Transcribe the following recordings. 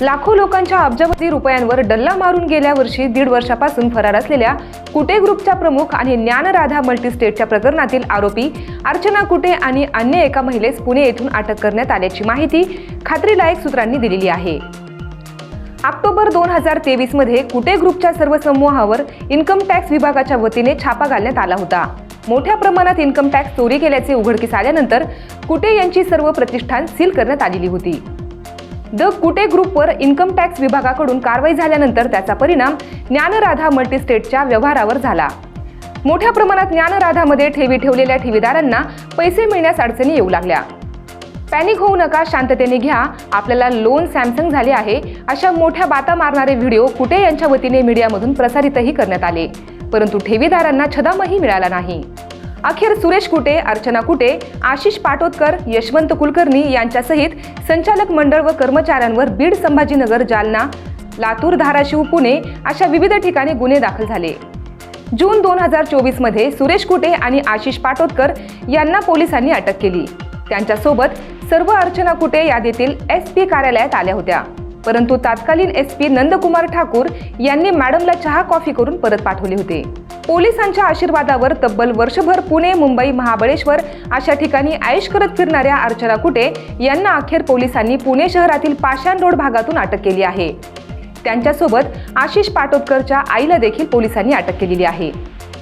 लाखो लोकांच्या अब्जावधी रुपयांवर डल्ला मारून गेल्या वर्षी दीड वर्षापासून फरार असलेल्या कुटे ग्रुपच्या प्रमुख आणि ज्ञानराधा मल्टीस्टेटच्या प्रकरणातील आरोपी अर्चना कुटे आणि अन्य एका महिलेस पुणे येथून अटक करण्यात आल्याची माहिती खात्रीलायक सूत्रांनी दिलेली आहे. ऑक्टोबर दोन हजार तेवीसमध्ये कुटे ग्रुपच्या सर्व समूहावर इन्कम टॅक्स विभागाच्या वतीने छापा घालण्यात आला होता. मोठ्या प्रमाणात इन्कम टॅक्स चोरी केल्याचे उघडकीस आल्यानंतर कुटे यांची सर्व प्रतिष्ठान सील करण्यात आलेली होती. द कुटे ग्रुपवर इन्कम टॅक्स विभागाकडून कारवाई झाल्यानंतर त्याचा परिणाम ज्ञानराधा मल्टीस्टेटच्या व्यवहारावर झाला. मोठ्या प्रमाणात ज्ञानराधामध्ये ठेवी ठेवलेल्या ठेवीदारांना पैसे मिळण्यास अडचणी येऊ लागल्या. पॅनिक होऊ नका शांततेने घ्या आपल्याला लोन सॅमसंग झाले आहे अशा मोठ्या बाता मारणारे व्हिडिओ कुटे यांच्या वतीने मीडियामधून प्रसारितही करण्यात आले. परंतु ठेवीदारांना छदामही मिळाला नाही. अखेर सुरेश कुटे अर्चना कुटे आशिष पाटोदकर यशवंत कुलकर्णी यांच्यासहित संचालक मंडळ व कर्मचाऱ्यांवर बीड संभाजीनगर जालना लातूर धाराशिव पुणे अशा विविध ठिकाणी गुन्हे दाखल झाले. जून दोन हजार चोवीसमध्ये सुरेश कुटे आणि आशिष पाटोदकर यांना पोलिसांनी अटक केली. त्यांच्यासोबत सर्व अर्चना कुटे यादीतील एस पी कार्यालयात आल्या होत्या. परंतु तत्कालीन एस पी नंदकुमार ठाकूर यांनी मॅडमला चहा कॉफी करून परत पाठवले होते. पोलिसांच्या आशीर्वादावर तब्बल वर्षभर पुणे मुंबई महाबळेश्वर अशा ठिकाणी आयुष करत फिरणाऱ्या अर्चना कुटे यांना अखेर पोलिसांनी पुणे शहरातील पाषाण रोड भागातून अटक केली आहे. त्यांच्यासोबत आशिष पाटोदकरच्या आईला देखील पोलिसांनी अटक केलेली आहे.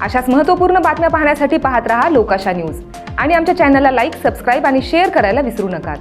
अशाच महत्त्वपूर्ण बातम्या पाहण्यासाठी पाहत रहा लोकाशा न्यूज. आणि आमच्या चॅनलला लाईक सबस्क्राईब आणि शेअर करायला विसरू नका.